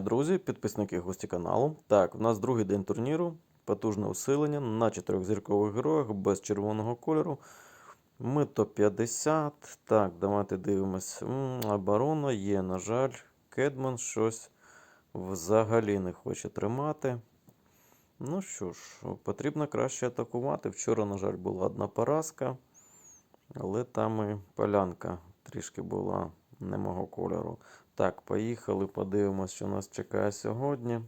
друзі, підписники гості каналу. Так, у нас другий день турніру. Потужне усилення на чотирьохзіркових героях без червоного кольору. Ми топ-50. Так, давайте дивимось. Оборона є, на жаль. Кедман щось взагалі не хоче тримати. Ну що ж, потрібно краще атакувати. Вчора, на жаль, була одна поразка. Але там і полянка трішки була не мого кольору. Так, поїхали, подивимось, що нас чекає сьогодні.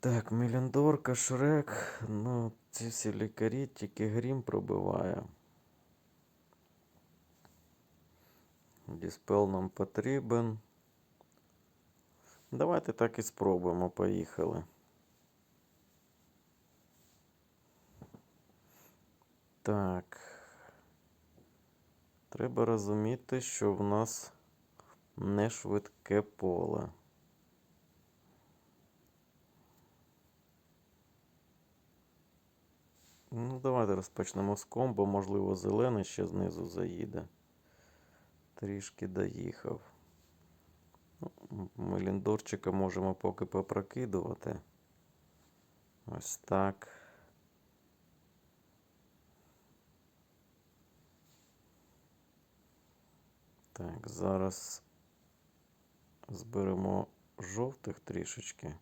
Так, Міліндорка, Шрек. Ну, ці всі лікарі тільки грім пробиває. Діспел нам потрібен. Давайте так і спробуємо. Поїхали. Так. Треба розуміти, що в нас не швидке поле. Ну, давайте розпочнемо з комбо. Можливо, зелений ще знизу заїде. Трішки доїхав. Ну, м- Меліндорчика можемо поки попрокидувати. Ось так. Так, зараз зберемо жовтих трішечки.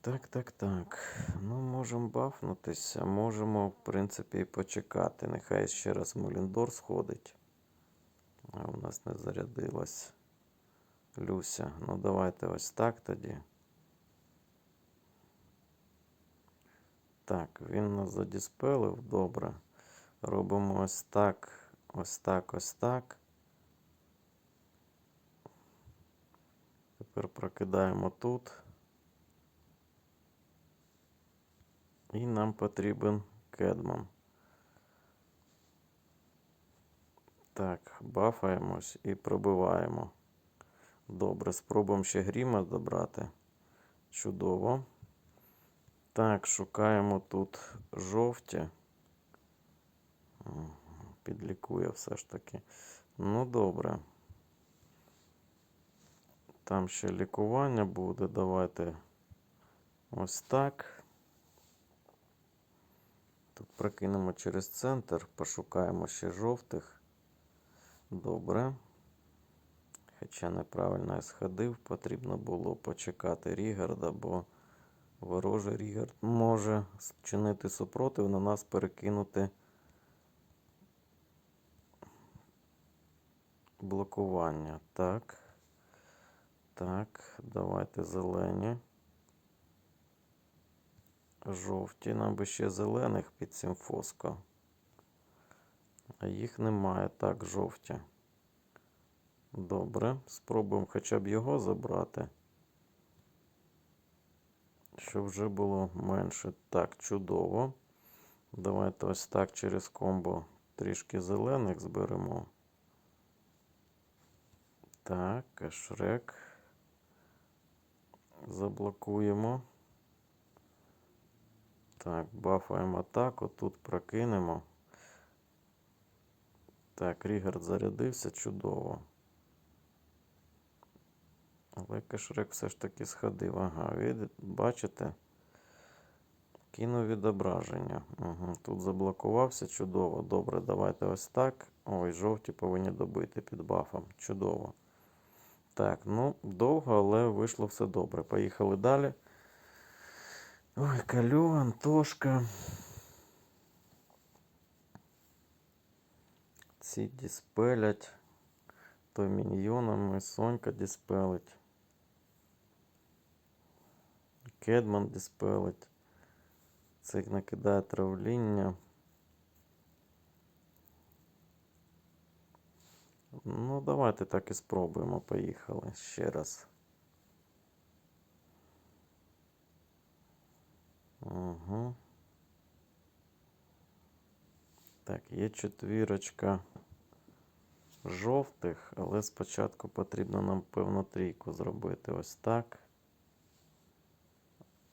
Так, так, так. Ну, можемо бафнутися, можемо, в принципі, і почекати. Нехай ще раз Муліндор сходить. А у нас не зарядилась Люся. Ну, давайте ось так тоді. Так, він нас задіспелив, добре. Робимо ось так, ось так, ось так. Тепер прокидаємо тут. І нам потрібен кедман. Так, бафаємось і пробиваємо. Добре, спробуємо ще гріма добрати. Чудово. Так, шукаємо тут жовті. Підлікує все ж таки. Ну, добре. Там ще лікування буде. Давайте ось так. Тут прокинемо через центр, пошукаємо ще жовтих. Добре. Хоча неправильно я сходив, потрібно було почекати Рігарда, бо ворожий Рігард може чинити супротив, на нас перекинути блокування. Так. Так, давайте зелені. Жовті. Нам би ще зелених під цим фоско. А їх немає. Так, жовті. Добре. Спробуємо хоча б його забрати. Щоб вже було менше. Так, чудово. Давайте ось так через комбо трішки зелених зберемо. Так, кашрек. Заблокуємо. Так, бафаємо атаку, тут прокинемо. Так, Рігард зарядився чудово. Але кешрек все ж таки сходив. Ага, від... бачите? Кинув відображення. Угу. Тут заблокувався чудово. Добре, давайте ось так. Ой, жовті повинні добити під бафом. Чудово. Так, ну, довго, але вийшло все добре. Поїхали далі. Ой, Калю, Антошка. Ці діспелять. То міньйонами Сонька діспелить. Кедман діспелить. Цих накидає травління. Ну, давайте так і спробуємо. Поїхали ще раз. Угу. Так, є четвірочка жовтих, але спочатку потрібно нам певно трійку зробити. Ось так.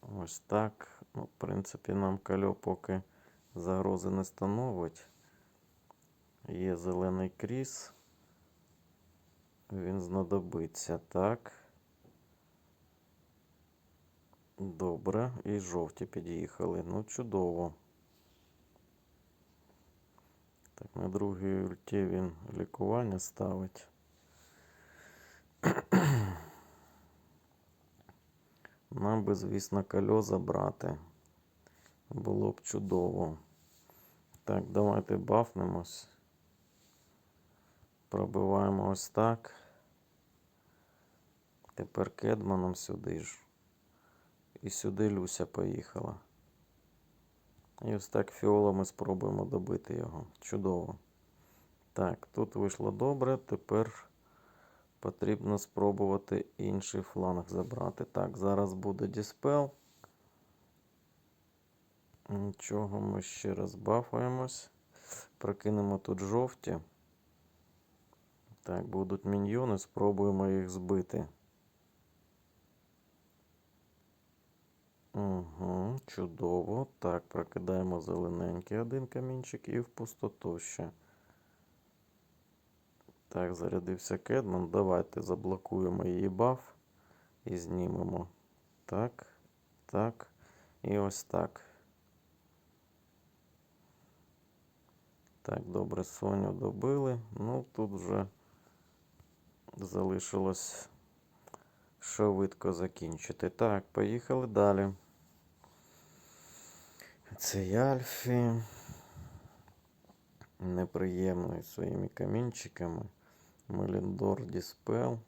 Ось так. Ну, в принципі, нам кальо поки загрози не становить. Є зелений кріс. Він знадобиться, так. Добре, і жовті під'їхали. Ну, чудово. Так, на другій ульті він лікування ставить. Нам би, звісно, кольо забрати. Було б чудово. Так, давайте бафнемось. Пробиваємо ось так. Тепер кедманом сюди ж. І сюди Люся поїхала. І ось так фіолами спробуємо добити його. Чудово. Так, тут вийшло добре. Тепер потрібно спробувати інший фланг забрати. Так, зараз буде діспел. Нічого, ми ще раз бафаємось. Прокинемо тут жовті. Так, будуть міньйони, спробуємо їх збити. Угу, чудово. Так, прокидаємо зелененький один камінчик і в пустоту ще. Так, зарядився Кедман. Давайте заблокуємо її баф і знімемо. Так, так. І ось так. Так, добре, Соню добили. Ну, тут вже залишилось швидко закінчити. Так, поїхали далі. Цей Альфі. Неприємний своїми камінчиками. Меліндор Діспел.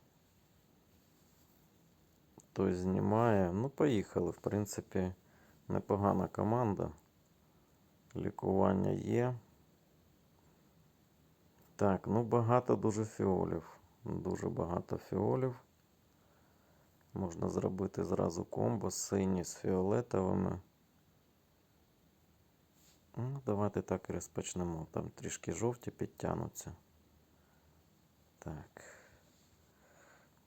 Той знімає. Ну, поїхали. В принципі, непогана команда. Лікування є. Так, ну багато дуже фіолів. Дуже багато фіолів. Можна зробити зразу комбо сині з фіолетовими. Ну, давайте так і розпочнемо. Там трішки жовті підтягнуться. Так.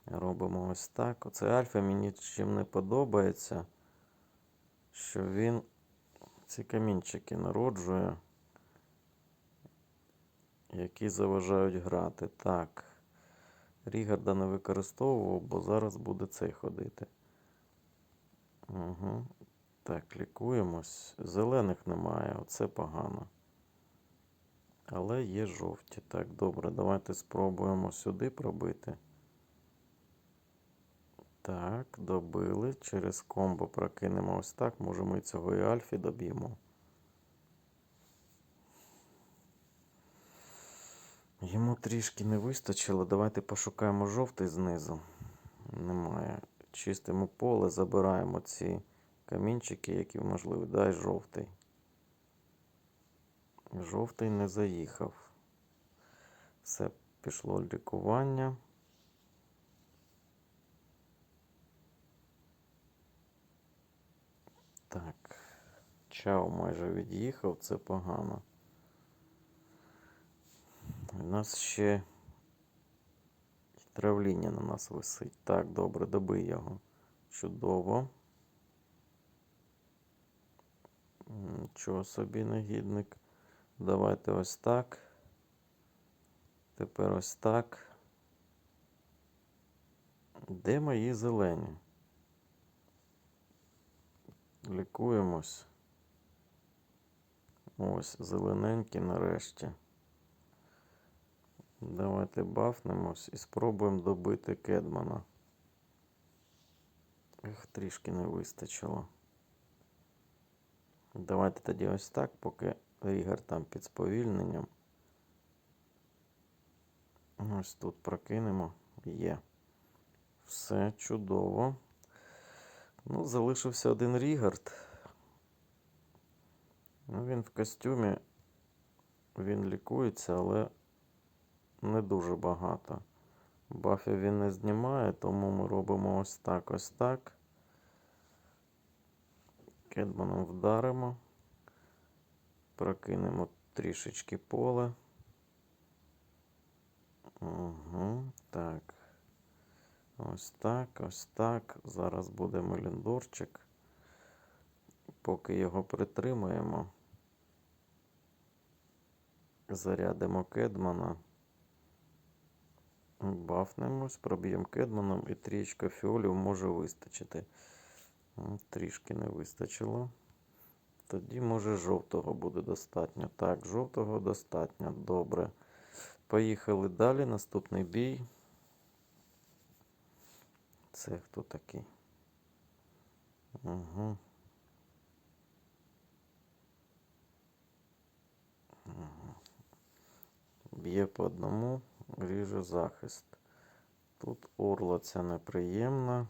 Робимо ось так. Оце альфа мені чим не подобається, що він ці камінчики народжує, які заважають грати. Так. Рігарда не використовував, бо зараз буде цей ходити. Угу. Так, лікуємось. Зелених немає, оце погано. Але є жовті. Так, добре, давайте спробуємо сюди пробити. Так, добили. Через комбо прокинемо ось так. Може ми цього і альфі доб'ємо. Йому трішки не вистачило. Давайте пошукаємо жовтий знизу. Немає. Чистимо поле, забираємо ці камінчики, які можливі. Дай жовтий. Жовтий не заїхав. Все, пішло лікування. Так. Чао майже від'їхав, це погано. У нас ще травління на нас висить. Так, добре, добий його. Чудово. Нічого собі негідник. Давайте ось так. Тепер ось так. Де мої зелені? Лікуємось. Ось, зелененькі нарешті. Давайте бафнемось і спробуємо добити Кедмана. Ех, трішки не вистачило. Давайте тоді ось так, поки Рігар там під сповільненням. Ось тут прокинемо. Є. Все чудово. Ну, залишився один Рігард. Ну, він в костюмі, він лікується, але не дуже багато. Бафів він не знімає, тому ми робимо ось так, ось так. Кедманом вдаримо. Прокинемо трішечки поле. Угу, так. Ось так, ось так. Зараз буде меліндорчик. Поки його притримаємо. Зарядимо Кедмана. Бафнемось, проб'ємо Кедманом і трієчка фіолів може вистачити. Трішки не вистачило. Тоді, може, жовтого буде достатньо. Так, жовтого достатньо. Добре. Поїхали далі. Наступний бій. Це хто такий? Угу. Б'є по одному, ріже захист. Тут орла ця неприємна.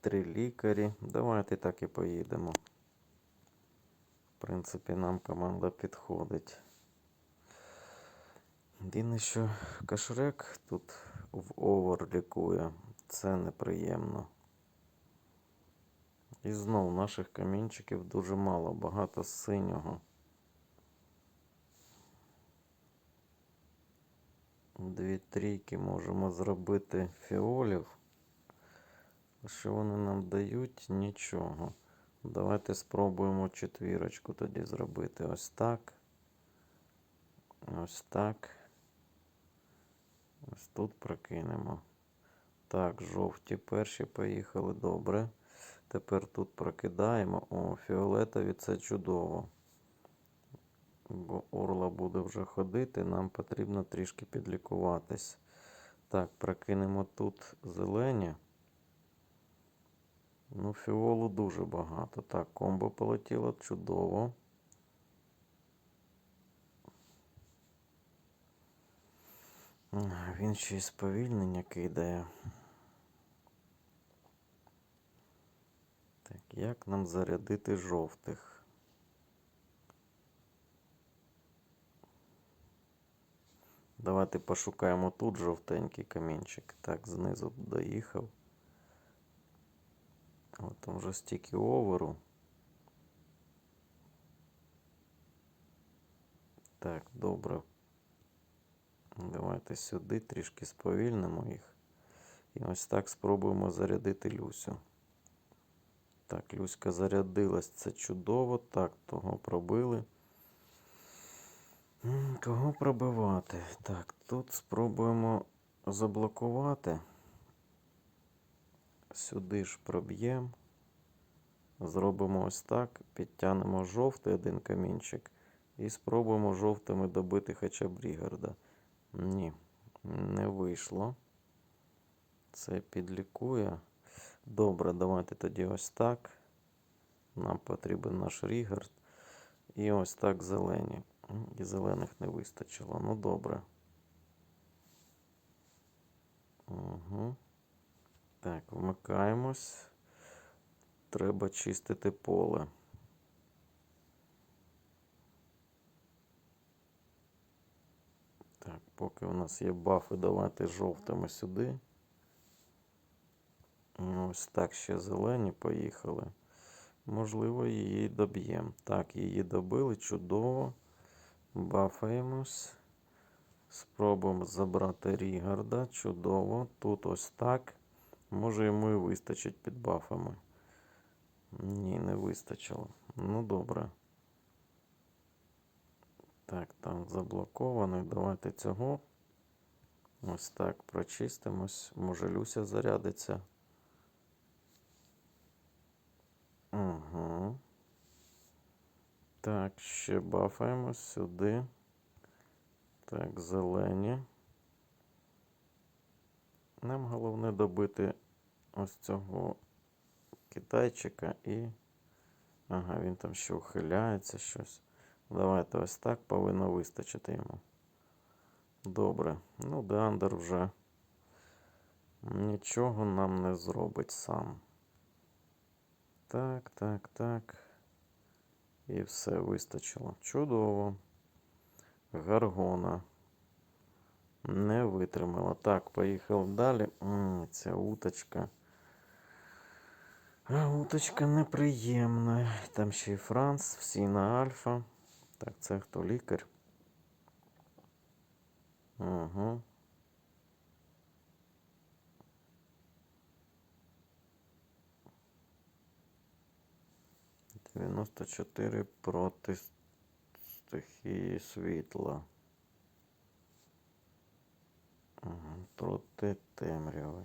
Три лікарі. Давайте так і поїдемо. В принципі, нам команда підходить. Єдине, що кашрек тут в овер лікує. Це неприємно. І знов наших камінчиків дуже мало, багато синього. Дві трійки можемо зробити фіолів. Що вони нам дають? Нічого. Давайте спробуємо четвірочку тоді зробити. Ось так. Ось так. Ось тут прокинемо. Так, жовті перші поїхали. Добре. Тепер тут прокидаємо. О, фіолетові це чудово. Бо орла буде вже ходити, нам потрібно трішки підлікуватись. Так, прокинемо тут зелені. Ну, фіолу дуже багато. Так, комбо полетіло чудово. Він ще й сповільнення кидає. Так, як нам зарядити жовтих? Давайте пошукаємо тут жовтенький камінчик. Так, знизу доїхав. От там вже стільки оверу. Так, добре. Давайте сюди трішки сповільнимо їх. І ось так спробуємо зарядити Люсю. Так, Люська зарядилась. Це чудово. Так, того пробили. Кого пробивати? Так, тут спробуємо заблокувати. Сюди ж проб'ємо. Зробимо ось так. Підтягнемо жовтий один камінчик. І спробуємо жовтими добити хоча б Рігарда. Ні, не вийшло. Це підлікує. Добре, давайте тоді ось так. Нам потрібен наш Рігард. І ось так зелені. І зелених не вистачило. Ну добре. Угу. Так, вмикаємось. Треба чистити поле. Так, поки у нас є бафи, давайте жовтими сюди. Ось так ще зелені поїхали. Можливо, її доб'ємо. Так, її добили, чудово. Бафаємось. Спробуємо забрати Рігарда. Чудово. Тут ось так. Може йому і вистачить під бафами. Ні, не вистачило. Ну добре. Так, там заблокований. Давайте цього. Ось так прочистимось. Може Люся зарядиться. Угу. Так, ще бафаємось сюди. Так, зелені. Нам головне добити ось цього китайчика і. Ага, він там ще ухиляється щось. Давайте ось так повинно вистачити йому. Добре. Ну, Деандер вже нічого нам не зробить сам. Так, так, так. І все вистачило. Чудово. Гаргона. Не витримала. Так, поїхав далі. М, ця уточка. А уточка неприємна. Там ще й Франц, всі на альфа. Так, це хто лікар? Ага. 94 проти стихії світла. Ага, проти темряви.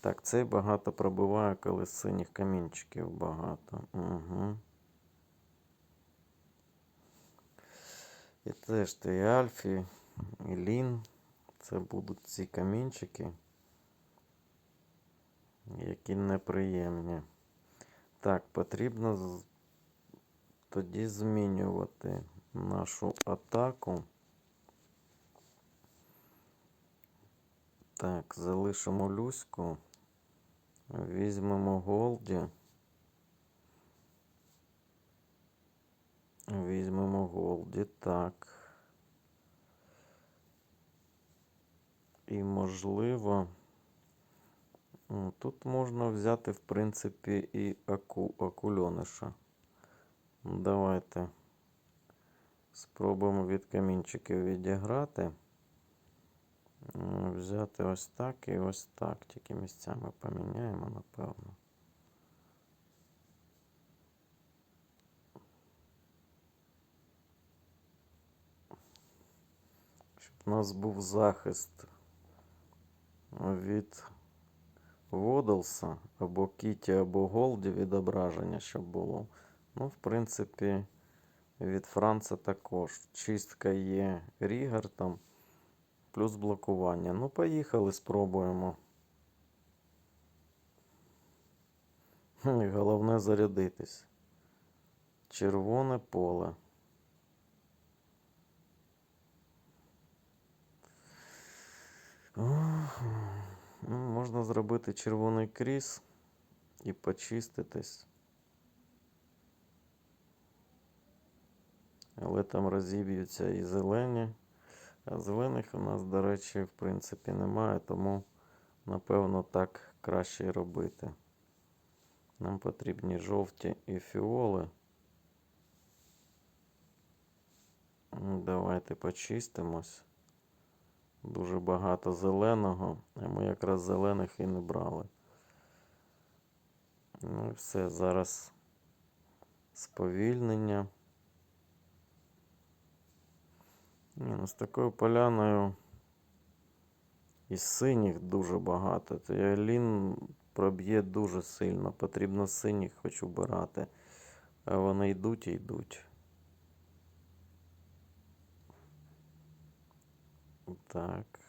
Так, цей багато пробиває, коли синіх камінчиків багато. Угу. І теж ти Альфі, і Лін. Це будуть ці камінчики, які неприємні. Так, потрібно тоді змінювати нашу атаку. Так, залишимо Люську. Візьмемо Голді. Візьмемо Голді, так. І можливо. Тут можна взяти, в принципі, і аку, акульониша. Давайте спробуємо від камінчиків відіграти. Взяти ось так і ось так. Тільки місцями поміняємо, напевно. Щоб у нас був захист від Водолса або Кіті, або Голді відображення, щоб було. Ну, в принципі, від Франца також. Чистка є Рігартом, плюс блокування. Ну, поїхали, спробуємо. Головне зарядитись. Червоне поле. Ну, можна зробити червоний кріс і почиститись. Але там розіб'ються і зелені. А зелених у нас, до речі, в принципі, немає, тому, напевно, так краще робити. Нам потрібні жовті і фіоли. Ну, Давайте почистимось. Дуже багато зеленого, а ми якраз зелених і не брали. Ну і все, зараз сповільнення. Ні, ну з такою поляною і синіх дуже багато. То лін проб'є дуже сильно. Потрібно синіх хоч убирати. А вони йдуть і йдуть. Так.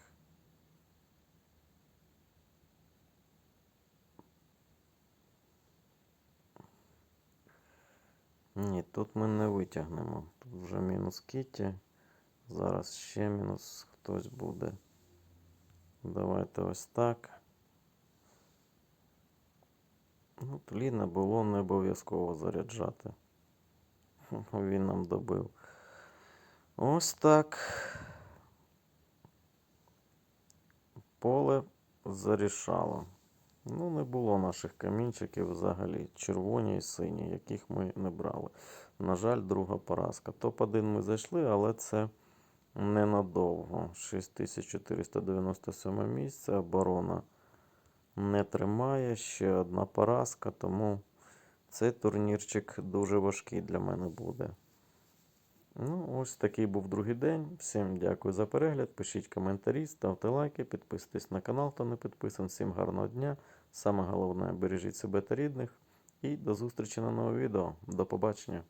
Ні, тут ми не витягнемо. Тут вже мінус Кіті. Зараз ще мінус хтось буде. Давайте ось так. Ну, Ліна було не обов'язково заряджати. Він нам добив. Ось так. Поле зарішало. Ну, не було наших камінчиків взагалі. Червоні і сині, яких ми не брали. На жаль, друга поразка. Топ-1 ми зайшли, але це ненадовго. 6497 місце. Оборона не тримає. Ще одна поразка, тому цей турнірчик дуже важкий для мене буде. Ну, ось такий був другий день. Всім дякую за перегляд. Пишіть коментарі, ставте лайки, підписуйтесь на канал, хто не підписаний. Всім гарного дня. Саме головне, бережіть себе та рідних. І до зустрічі на новому відео. До побачення.